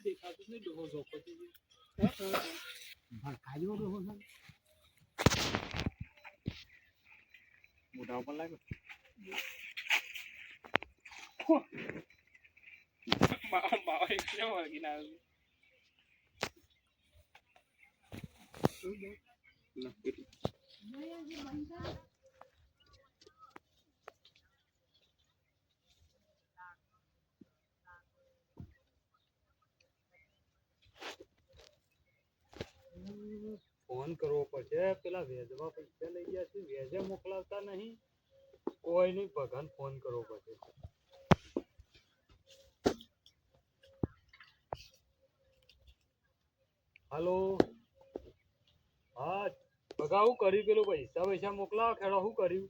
દેખાતું જ નહીં ડોહો ઝોપો થઈ ગયો. ભડકાયો ડોહો છે. મોઢા ઉપર લાગ્યો માવા માવા એક કેમ વળગીને આવ્યો ના, પેલી. વેજમાં પૈસા લઈ ગયા છે વેજે મોકલાવતા નહીં. કોઈ નહીં ભગવાન ફોન કરવો પડશે હાલો. હા બગા હું કર્યું પેલું પૈસા પૈસા મોકલાવો? ખેડો શું કર્યું?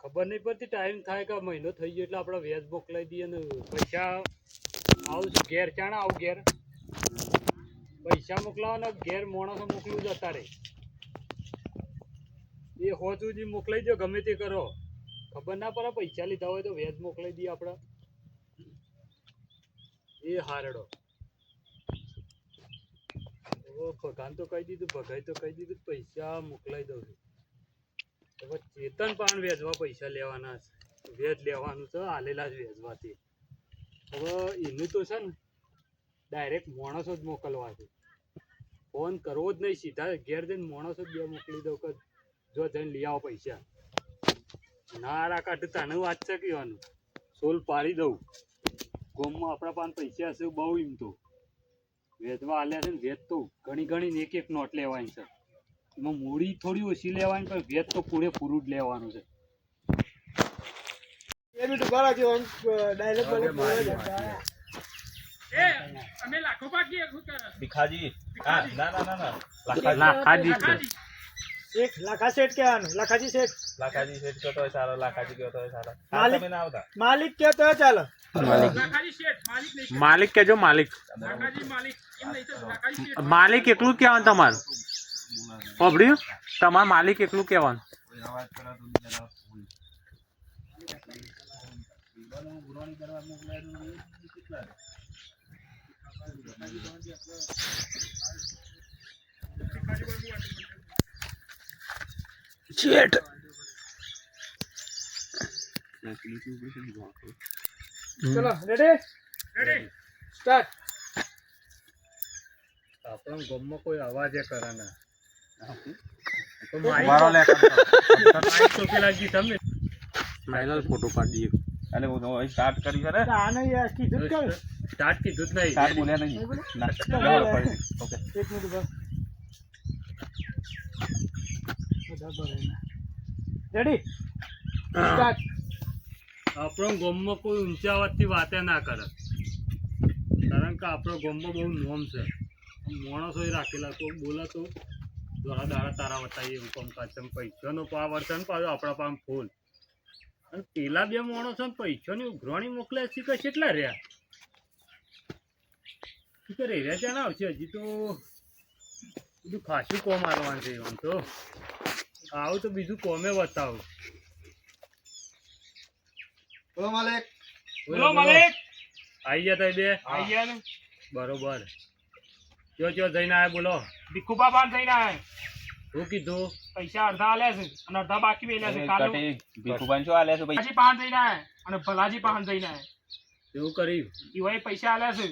ખબર નહીં પડતી ટાઈમ થાય કે મહિનો થઈ ગયો એટલે આપણે વ્યાજ મોકલાવી દઈએ ને પૈસા. આવું ઘેર ચાણા આવું ઘેર. પૈસા મોકલાવાના ઘેર માણસો મોકલું જ અત્યારે એ હોત સુધી મોકલાઈ દો ગમે તે કરો. ખબર ના પડે પૈસા લીધા હોય તો વેજ મોકલાઈ દઈએ આપણે એ હારડો. ભગાન તો કહી દીધું, ભગાઈ તો કહી દીધું, પૈસા મોકલાઈ દઉં છું. હવે ચેતન પણ વેચવા પૈસા લેવાના છે. વેજ લેવાનું છે, હાલેલા જ વેચવાથી હવે એનું તો છે ને ડાયરેક્ટ માણસો જ મોકલવા છે ફોન કરવો જ નહીં સીધા ઘેર જઈને માણસો જ બે મોકલી દઉં કે જો જઈને લઈ આવો પૈસા. નારા કાઢ તને વાત છે કહેવાનું સોલ પાડી દઉં. ગોમમાં આપણા પાસે પૈસા હશે બહુ એમ તો. વેચવા આલ્યા છે ને વેચ તો. ઘણી ઘણી એક એક નોટ લેવાની છે. એમાં મૂડી થોડી ઓછી લેવાની પણ વેચ તો પૂરેપૂરું જ લેવાનું છે. એ બી ટુકારા જેવો ભીખાજી હા ના ના ના ના લાખાજી લાખાજી છે. લાખાજી. એક લાખા શેઠ કહેવાનું લાખાજી શેઠ લાખાજી શેઠ કહેતો હોય સારો લાખાજી કહેતો હોય સારો હા માલિક- તમે ના આવતા માલિક કહેતો હોય ચાલો લાખાજી શેઠ માલિક નહીં શેઠ. માલિક કેજો માલિક લાખાજી માલિક એમ નહીં તો લાખાજી શેઠ માલિક એકલું કહેવાનું તમારું સાંભળ્યું તમારે માલિક એકલું કહેવાનું શેઠ ચલો રેડી રેડી સ્ટાર્ટ આપણા ગામમાં કોઈ અવાજે કરે ના તો મારો માઇક લે માઇક તો પેલા ગીત અમે ફાઇનલ ફોટો પાડી દઈએ અને હું તો સ્ટાર્ટ કરી છે ને આને યાર કીધું જ ખરું. સ્ટાર્ટ की જ नहीं स्टार्ट બોલ્યા नहीं ना ओके एक मिनट बस રેડી આપણો ગામમાં કોઈ ઊંચા અવાજથી વાતે ના કરે. કારણ કે આપણો ગામમાં બહુ નોમ છે. માણસો રાખેલા કોઈ બોલા તો દોરા દાડા તારા વટાઈએ એમ કોમ કાચમ પૈસાનો પાવર છે ને પાછો આપણા પામ ફૂલ. અને પેલા બે માણસો ને પૈસાની ઉઘરાણી મોકલે છે કે કેટલા રહ્યા? કરે રહ્યા ત્યાં ના આવશે. હજી તો બધું ખાસું કોમ આવવાનું છે આમ તો. આવું તો બીજું કોમે બતાવું. બોલો માલિક. બોલો માલિક. આઈ ગયા તા બે? આઈ ગયા બરોબર. કયો કયો જઈને આયા બોલો. ભીખુબા બાન થઈને આયા. શું કીધું? પૈસા અડધા આલ્યા છે અને અડધા બાકી મેલ્યા છે. કાલે ભીખુભાઈ શું આલ્યા છે ભાઈ? ભલાજી પાન થઈને આયા. અને ભલાજી પાન થઈને આયા. એવું કર્યું? ઈવાએ પૈસા આલ્યા છે.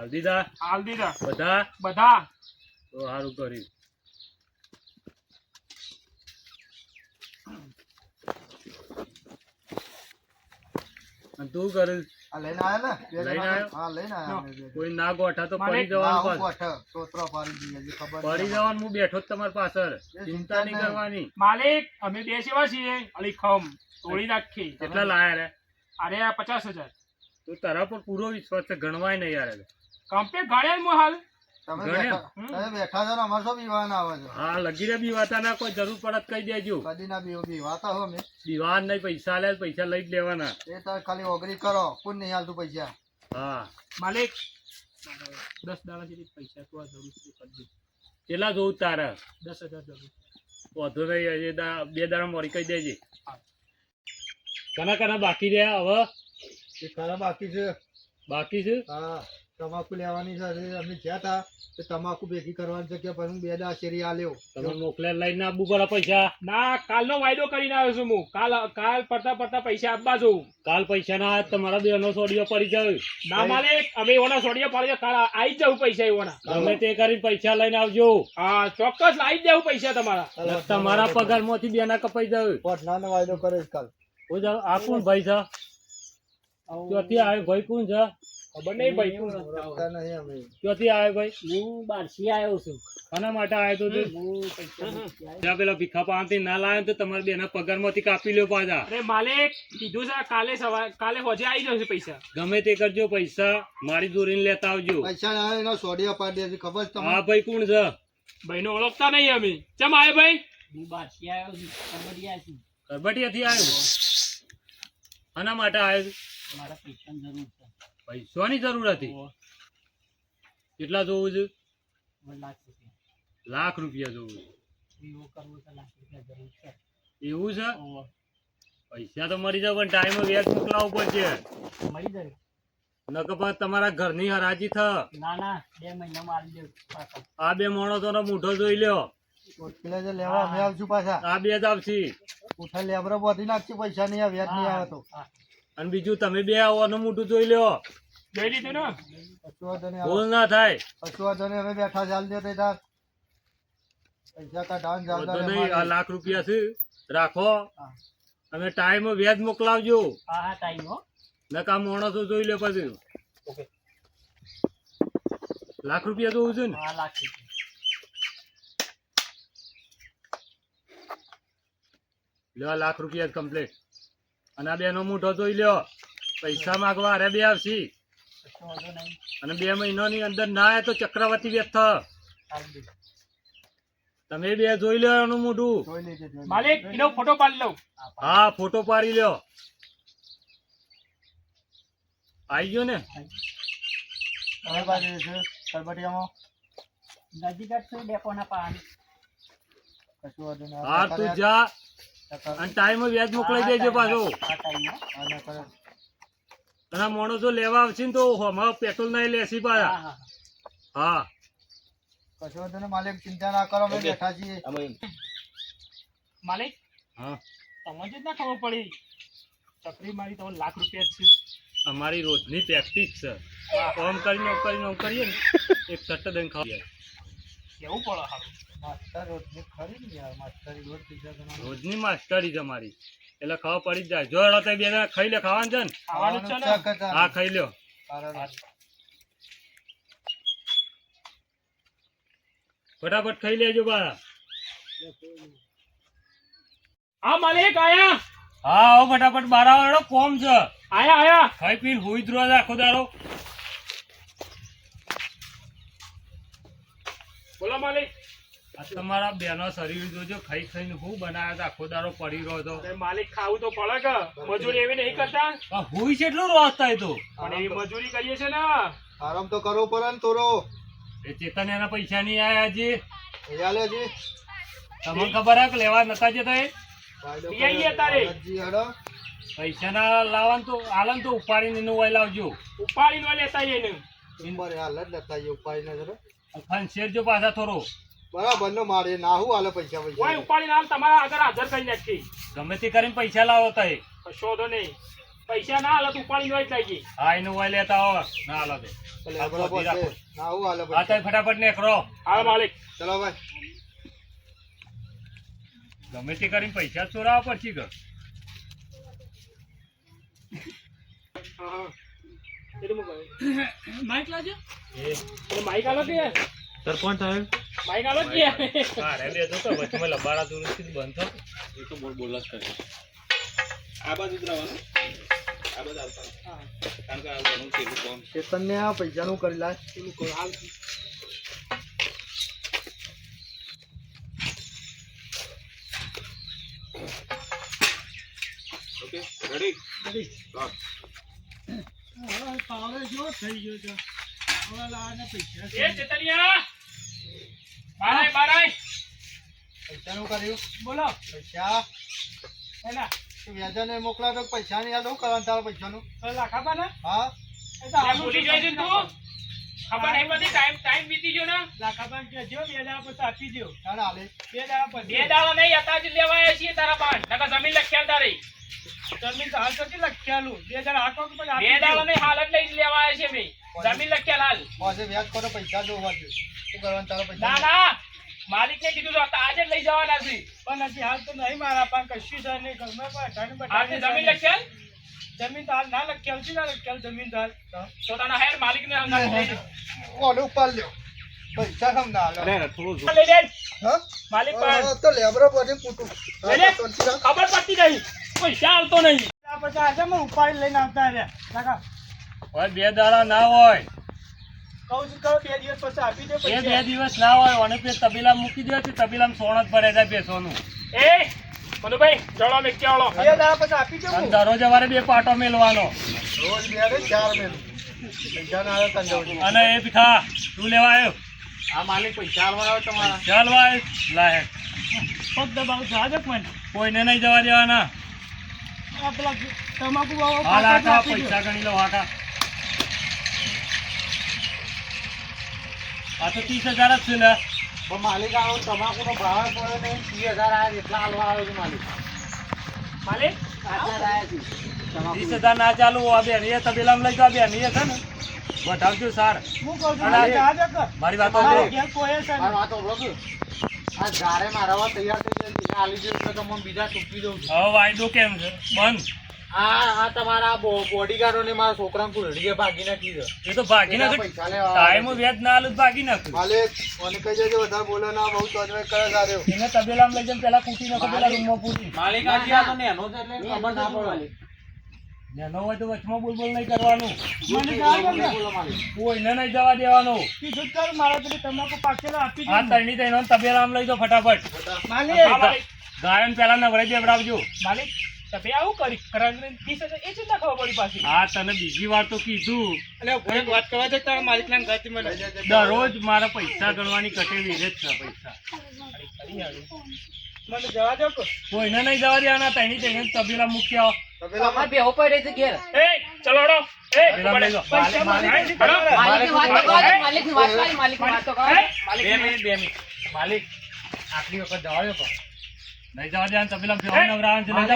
હલ્દીદા હાલદીદા બધા? બધા. તો સારું કર્યું. અને તું કર્યું લઈને આયા ને? લઈને? હા લઈને. કોઈ ગોઠા તો પડી જવાનું હા, હું પાછું. ગોઠવ. તોતરો પાડી ખબર પડી જવાનું હું બેઠો જ તમારી પાછળ. ચિંતા નહીં. કરવાની. માલિક અમે બે સેવા છીએ. અલી ખમ તોડી નાખી. કેટલા લાયા રે? અરે પચાસ હજાર. તો તારા પર પૂરો વિશ્વાસ છે ગણવાય નહીં યાર ગણ્યા જ હાલ તમે બેઠા છો ને અમારે શું બીવાના આવે છે? હા લગી બીવાતા ના કોઈ જરૂર પડત કહી દેજો. કદી ના બીવ બીવાતા હો અમે દીવાન નહીં પૈસા લે પૈસા લઈ જ લેવાના. એ તો ખાલી ઓગરી કરો કોણ નહીં હાલતું પૈસા? હા. માલિક. દસ દાડા જેટલી પૈસા તો આ જરૂર છે કરજો કેટલા જોઉં તારા? દસ હજાર જરૂર. વાંધો નહીં બે દાડા મોડી કહી દેજે. કના કના બાકી રહ્યા હવે? એ ખરા બાકી છે. બાકી છે? હા. તમાકુ લેવાની છે. અમે જ્યાં હતા તો તમાકુ ભેગી કરવાની જગ્યા પર હું બે દા શેરી આલ્યો તમે મોકલે લઈને આપવું પડે પૈસા. ના કાલનો વાયદો કરીને આવ્યો છું હું. કાલ કાલ પડતા પડતા પૈસા આપવા જઉં કાલ પૈસા ના આવે તમારા બેનો સોડિયો પડી જાય. ના માલે અમે એવાના સોડિયા પાડીએ. કાલ આવી જવું પૈસા એવાના. તમે તે કરીને પૈસા લઈને આવજો. હા ચોક્કસ લાવી દેવું પૈસા તમારા. તમારા પગારમાંથી બેના કપાઈ જાય. પટનાનો વાયદો કરે કાલ. હું જાઉં. આ કોણ ભાઈ છે? આવે. ભાઈ કોણ છે? ખબર નહીં ભાઈ ક્યાંથી આવ્યો ભાઈ? હું બારસી આવ્યો છું. કોના માટે આવ્યો તો આવ્યો. પેલા ભીખા પાનથી ના લાવે તો તમારે બેના પગારમાંથી કાપી લ્યો પાછા. અરે માલિક કીધું છે કાલે સવારે કાલે હોજે આવી જશે પૈસા. ગમે તે કરજો પૈસા મારી દોરીને લેતા આવજો. પૈસા ના એનો સોડિયા પાડી દેજો ખબર છે હા ભાઈ કોણ છે? ભાઈને ઓળખતા નહીં અમે. ચમ આવે ભાઈ? હું બારસી આવ્યો છું કબડિયા છું. કરબટિયાથી આવ્યો? આના માટે આવ્યો? મારા પૈસા જરૂર છે. પૈસાની જરૂર હતી. કેટલા જોવું છે? લાખ રૂપિયા. જોવું છે. એવું છે? પૈસા તો મરી જાય પણ ટાઈમે વ્યાજ મોકલાવવું પડશે મરી જાય. નકર પછી તમારા ઘરની હરાજી થ. ના ના બે મહિના મારી દે આ બે માણસોનો મૂઠો જોઈ લ્યો. લેવા અમે આવશું પાછા. આ બે જ આવશે. ઉઠા લેબરો બોધી નાખશું પૈસા નહીં આવે વ્યાજ નહીં આવે તો. હા, અને બીજું તમે બે આવવાનું મોટું જોઈ લ્યો. જોઈ લીધું ને? ભૂલ ના થાય. કશું હવે બેઠા ચાલ દે તે તાર. પૈસા કાઢવાનું વધુ ચાલતા નહીં આ લાખ રૂપિયા છે. રાખો. અને ટાઈમ વ્યાજ મોકલાવજો. હા હા ટાઈમ હો નકા માણસો જોઈ લે પછી લાખ રૂપિયા જોવું છે ને? હા લાખ રૂપિયા. લ્યો લાખ રૂપિયા કમ્પ્લીટ અને આ બેનો મૂઠો જોઈ લ્યો. પૈસા માગવા અરે બે આવશે. અને બે મહિનાની અંદર ના આવે તો ચક્રવર્તી વ્યસ્ત થ. આવી દેજો તમે બે જોઈ લ્યો એનું મોઢું. માલિક એનો ફોટો પાડી લઉં. હા ફોટો પાડી લ્યો. આવી ગયો ને? હવે બાજુ છે કરબટિયામાં નજીક જ છે ડેપોના પાન કશું વાંધો હા તું જા. અને ટાઈમ વ્યાજ મોકલાઈ દેજો પાછો. કરે. અને માણસો લેવા આવશે ને તો હમણાં પેટ્રોલ નહીં લેસી હા પાછા. હા કશો તને માલિક ચિંતા ના કરો અમે બેઠા છીએ. માલિક હા. તમને જ ના ખબર પડી. ચકરી મારી તમને લાખ રૂપિયા છે. અમારી રોજની પ્રેક્ટિસ છે. ઓમ કરીને ઓમ કરીને ઓમ કરીએ ને એક સટ્ટ દઈને ખાઈ જાય. કેવું પડે હારું. માસ્ટર રોજની માસ્ટરી અમારી. એટલે ખાવા પડી જ જાય. જો હેડો બે ખાઈ લે ખાવાનું છે ને. હા ખાઈ લ્યો. ફટાફટ ખાઈ લેજો બા આ માલિક આયા. હા આવો ફટાફટ બાર વાળો હેડો કોમ છે. આયા આયા. ખાઈ પીને હુઈ જ રોજ આખો દાડો. બોલો માલિક. તમારા બેનો શરીર જોજો ખાઈ ખાઈને હું બનાવ્યો હતા આખો દારો પડી રહ્યો હતો. માલિક ખાવું તો પડે કે? મજૂરી એવી નહીં કરતા? છે એટલું રોજ તો. પણ એવી મજૂરી કરીએ છે ને? આરામ તો કરવો પડે ને થોડો. એ ચેતન એના પૈસા નહીં આયા હજી? તમને ખબર હે કે લેવા નતા જતા એ? તારે. પૈસા ના લાવવાનું તો આલન તો ઉપાડીને ને વાય લાવજો. ઉપાડી નો લેતા એને નંબર હાલ જ લેતા ઉપાડીને જરો ફનશેરજો પાછા થોડો. બરાબર નો મારે ના હું હાલે પૈસા કોઈ પૈસા ઉપાડીને હાલ તમારા આગળ હાજર કરી નાખી ગમે તે કરીને પૈસા લાવો તય કશો તો નહીં. પૈસા ના હાલત ઉપાડી જ. લાગી હા એનું હોય લેતા આવો. ના હાલો તે. ભલે આ બરાબર ગોતી રાખો. છે. ના હું હાલે હા તય ફટાફટ નેકરો હા માલિક. ચલો ભાઈ. ગમે તે કરીને પૈસા ચોરાવા પડશે કે? માઇક લાજો એ માઇક આલો કે? સરપંચ સાહેબ? માઇક આલો કે. હા રે તો તો વચમાં લબાડા દૂરથી બંધ થો એ તો બોલ બોલ જ કરે. આ બાજુ જ આ બાજુ આવતા કારણ કે આ ઘણું છે કામ ચેતન ને આ પૈસા નું કરી લા પેલું કોઈ હાલ ઓકે રેડી એ ચેતનિયા બારાય બારાય! પૈસાનું કર્યું. બોલો. પૈસા. એના. વ્યાજાને મોકલા તો પૈસા નહીં શું કરવાનું તારા પૈસાનું? લાખાબા ને? હા. એ તો લે, આનું ભૂલી જાય છે તું. ખબર. નહીં પડતી ટાઈમ ટાઈમ વીતી ગયો ને. લાખાબા કે જો બે દાડા પછી આપી દો હાલે. બે દાડા પછી. બે દાડા નહીં હતા જ લેવા આવ્યા છીએ તારા પાન નકર જમીન લખ્યા તારી. જમીન તો હાલ તો લખ્યાલું બે દાડા હાથો કે બે દાડા. નહીં હાલ જ લઈ જ છે મેં. જમીન લખ્યા હાલ પાસે વ્યાજ કરો પૈસા જોવા દે શું કરવાનું તારો પૈસા? ના ના. માલિક ને કીધું તો આજે લઈ જવાના છે. પણ હજી હાલ તો નહીં મારા પાસે કશું છે નહીં. ઘરમાં પણ બધાને આજે જમીન લખ્યા જમીન તો હાલ ના લખ્યા છે ના લખ્યા જમીન તો હાલ? તો તારા હેર માલિક ને લે. ઓલું ઉપર લ્યો. પૈસા કેમ ના લે અરે થોડું જો લે. હા? માલિક હા, તો લેબરો લે લે. ખબર પડતી નહીં. પૈસા આવતો નહીં. આ પછી આજે અમે ઉપાડી લઈને આવતા રહ્યા. લાખા હવે બે દાડા ના હોય. કહું છું કહો બે દિવસ પછી આપી દે એ બે દિવસ ના હોય અને તે તબીલા મૂકી દે છે તબેલામાં સોણ જ ભરે જાય એ મનુભાઈ મેં બે દાડા પછી આપી દે અને હું. દરરોજ અમારે બે પાટો મેલવાનો. રોજ બે ચાર મેલ. પૈસા ના આવે તને જવું જોઈએ. અને એ ભીખા તું લેવા આવ્યો? આ માલિક પૈસા આલવાના હોય તમારા. ચાલવા ભાઈ લાયક પગ દબાવ જવા પણ કોઈને. નહીં જવા દેવાના. તમાકુ. પૈસા ગણી લો આટા આ તો ત્રીસ હજાર જ છે ને. પણ માલિક આવો તમાકુનો ભાવ પડે ને ત્રીસ હજાર આવ્યા એટલા હાલવા આવે છે માલિક. માલિક? ત્રીસ હજાર ના ચાલુ આ બેન એ તબેલામાં લઈ જાઓ બેન એ છે ને. વધાવજો સાર. મારી વાત આ જારે મારા તૈયાર થઈ જાય આલી દઉં તો મને બીજા ચૂકવી દઉં છું. હવે વાયદો કેમ છે? બંધ. આ આ તમારા બોડીગાર્ડો ને મારા છોકરાને કુલડીએ ભાગી નાખી છે. એ તો ભાગી એના નાખ. પૈસા લેવા ટાઈમ વ્યાજ ના આલું ભાગી નાખ. માલિક મને કહી દેજો વધારે બોલે ના બહુ તજવે કરે સારું એને તબેલામાં લઈ જઈને પેલા પૂછી નાખો પેલા રૂમમાં પૂછી માલિક આજે આ તો નેનો છે એટલે ખબર ના પડે. નેનો હોય તો વચમાં બોલ બોલ નહીં કરવાનું દે કોઈને નહીં જવા દેવાનું. કીધું કર, મારા પેલી તમાકુ પાકેલો આપી દે આ તરણી તબેલામાં લઈ જાઓ ફટાફટ. માલિક. ગાયન પેલા નવરાઈ દેવડાવજો માલિક તમે આવું કરી કરંટ ત્રીસ એ ચિંતા ખબર પડી પાછી. હા તને બીજી વાર તો કીધું. એક વાત કરવા તારા માલિક ના ઘરથી મને. દરરોજ મારા પૈસા ગણવાની રહે જ છે પૈસા. મને જવા દો. કોઈને નહીં જવા દેવાના તૈની તૈને તબેલા મૂકી આવો તબેલામાં એ ચલો હડો. એ માલિક હડો. બે મિનિટ બે મિનિટ. માલિક આટલી વખત જવા દો પણ નહીં જવા ફેરવા નવરાવાનું છે લઈ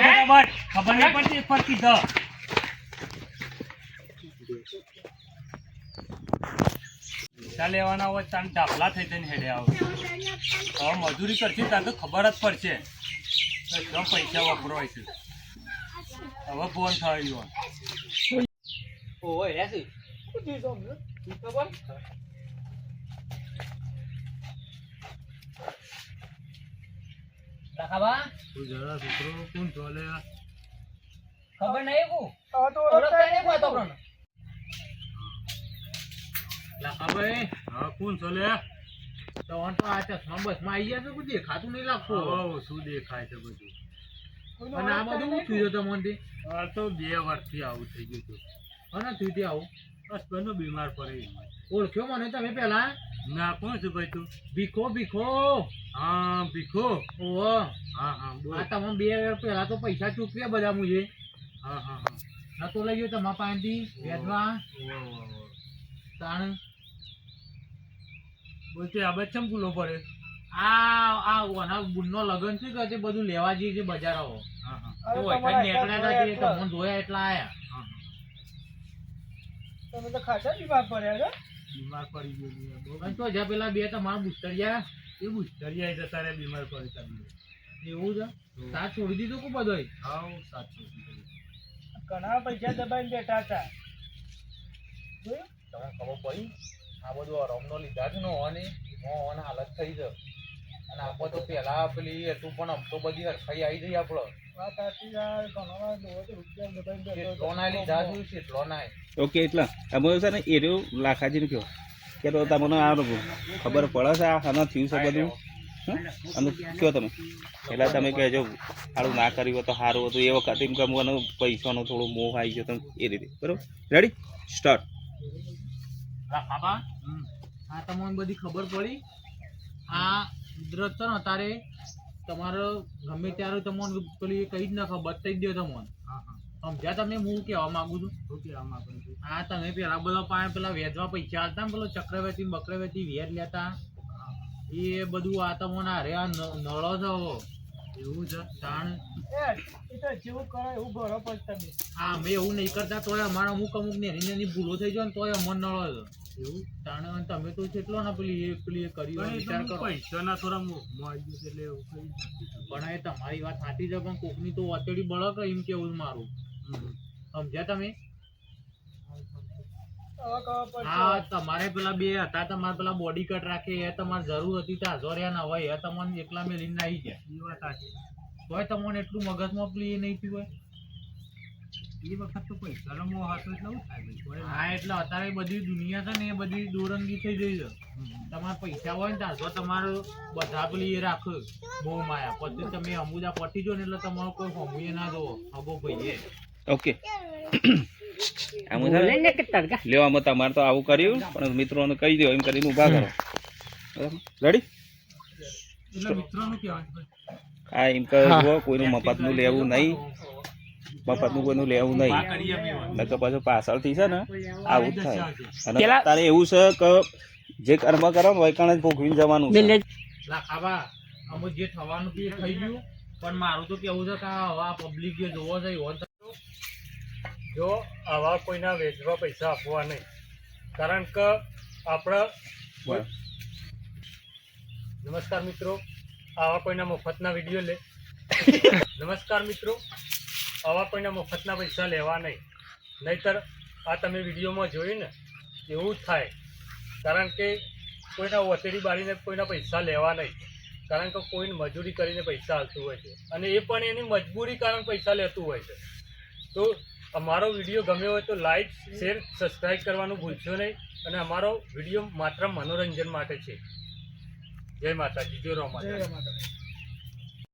ખબર નહીં પડતી પૈસા લેવાના હોય તાન ડાફલા થઈ જઈને હેડે આવો. હવે મજૂરી કરશે તાર તો ખબર જ પડશે. તો પૈસા વપરાય છે હવે ફોન થયો તું જરા છોકરો કોણ ચાલે ખબર નહીં કુ આ તો ઓળખતા નહીં કોઈ તો. ભાઈ હા કોણ ચાલે તો ઓન તો આ ચશ્મા બસમાં આવી ગયા તો કોઈ દેખાતું નહીં લાગતું હવે. શું દેખાય છે બધું? અને આ બધું. શું થયું તમને આ તો બે વર્ષથી આવું થઈ ગયું હતું. અને તું ત્યાં આવું? બસ બંને બીમાર પડે ઓળખ્યો મને તમે પેલા ના કોણ છે ભાઈ તું? ભીખો ભીખો. હા ભીખો. ઓહો. હા હા બોલ. આ તમે બે પહેલા તો પૈસા ચૂકવ્યા બધા મુજે. હા હા હા. નતો લઈ ગયો તમારા પાસેથી વેચવા. તાણ. બોલતે આ બચ્ચમ ભૂલો પડે? આ આ ઓના બુનનો લગન છે? કે બધું લેવા જઈએ છે બજારો હા હા. અરે તો નીકળ્યા હતા તમને જોયા એટલા આયા. તમે તો ખાસા બીમાર પડ્યા છો. બીમાર પડી ગયો છે. બહુ અને તો જ્યાં પેલા બે તમારા બુસ્તરિયા. એ બુસ્તરિયા જતા રહ્યા બીમાર પડી તમે એવું છે? સાત છોડી દીધું કો બધો હા સાત છોડી દીધું. ઘણા પૈસા દબાઈને બેઠા હતા. તમે તમને ખબર પડી? આ બધું રમનો લીધા છે ને હોવાની? હોવાની હાલત થઈ છે. અને આપણે તો પહેલા પેલી હતું પણ આમ તો બધી હરખાઈ આવી જઈ આપણો. ઓકે એટલા. અમે છે ને એ રહ્યું લાખાજીને કહો. કે તો તમને આ ખબર પડે છે આ આના થયું છે બધું? અને કયો તમે. એટલે તમે કહેજો સારું ના કર્યું હોય તો સારું હતું. એ વખત એમ કે મને પૈસાનો થોડો મોહ આવી ગયો તમે એ રીતે. બરાબર? રેડી સ્ટાર્ટ બાબા. આ તમને બધી ખબર પડી. આ કુદરત છે ને તારે તમારો ગમે ત્યારે તમને પેલી કહી જ ના ખબર બતાવી જ દો તમને. હા હા. સમજ્યા તમે હું કહેવા માંગુ છું. શું કહેવા માંગુ છું. હા તમે પેલા બધા પાસે પેલા વેચવા પૈસા આવતા ને પેલો ચક્રવર્તી બક્રવર્તી વેર લેતા. એ બધું આ તમને અરે આ ન- નળો છો એવું છે? તાણ. એ જેવું કરો એવું ભરો પછી તમે. હા અમે એવું નહીં કરતા તોય અમારે અમુક અમુક ને એની ભૂલો થઈ જાય ને તોય અમને નળો છે. એવું? તાણે અને તમે તો કેટલો ને પેલી એ પેલી એ કરી વિચાર કરો. પૈસાના થોડા મોહમાં આવી ગયું એટલે એવું કઈ પણ એ તમારી વાત સાચી છે પણ કોકની તો અતેડી બળક એમ કેવું મારું? સમજ્યા તમે? હા તમારે પેલા બે હતા તમારે પેલા બોડી કટ રાખે એ તમારે જરૂર હતી તો હાજર રહ્યા ના હોય એ તમને એકલા મેલીને નાહી ગયા. તોય તમને એટલું મગજમાં પેલી એ નહીં થયું હોય? એ વખત તો પૈસાનો મોહ હતો એટલે એવું થાય હા એટલે અત્યારે બધી દુનિયા છે ને એ બધી દોરંગી થઈ ગઈ છે. તમારે પૈસા હોય ને ત્યાં તો તમારું બધા પેલી એ રાખો બહુ માયા. પછી તમે અમુદા પટી જો ને એટલે તમારો કોઈ હમુએ ના જોવો. હગો ભાઈએ. ઓકે. આમાં તમારે તો આવું કર્યું પણ મિત્રોને કહી દો એમ કરીને ઊભા કરો. રેડી એટલે મિત્રોનું કહેવાય. આ એમ કે જુઓ કોઈનું મફતનું લેવું નહીં. મફતનું કોઈનું લેવું નહીં. નકર પાછું પાછળથી છે ને આવું જ થાય. અને તારે એવું છે કે જે કર્મ કરો ને વૈકણ જ ભોગવીને જવાનું છે. અમુક જે થવાનું હતું થઈ ગયું પણ મારું તો કેવું છે કે આ પબ્લિક જે જોવો છે એવો જો આવા કોઈના વેચવા પૈસા આપવા નહીં. કારણ કે આપણા નમસ્કાર મિત્રો આવા કોઈના મફતના વીડિયો લે. નમસ્કાર મિત્રો. આવા કોઈના મફતના પૈસા લેવા નહીં. નહીતર આ તમે વિડીયોમાં જોયું ને એવું જ થાય. કારણ કે કોઈના વસેડી બાળીને કોઈના પૈસા લેવા નહીં. કારણ કે કોઈને મજૂરી કરીને પૈસા આવતું હોય છે. અને એ પણ એની મજબૂરી કારણ પૈસા લેતું હોય છે. તો અમારો વીડિયો ગમ્યો હોય તો લાઇક શેર સબસ્ક્રાઈબ કરવાનું ભૂલશો નહીં. અને અમારો વીડિયો માત્ર મનોરંજન માટે છે. જય માતાજી. જય રામ માતા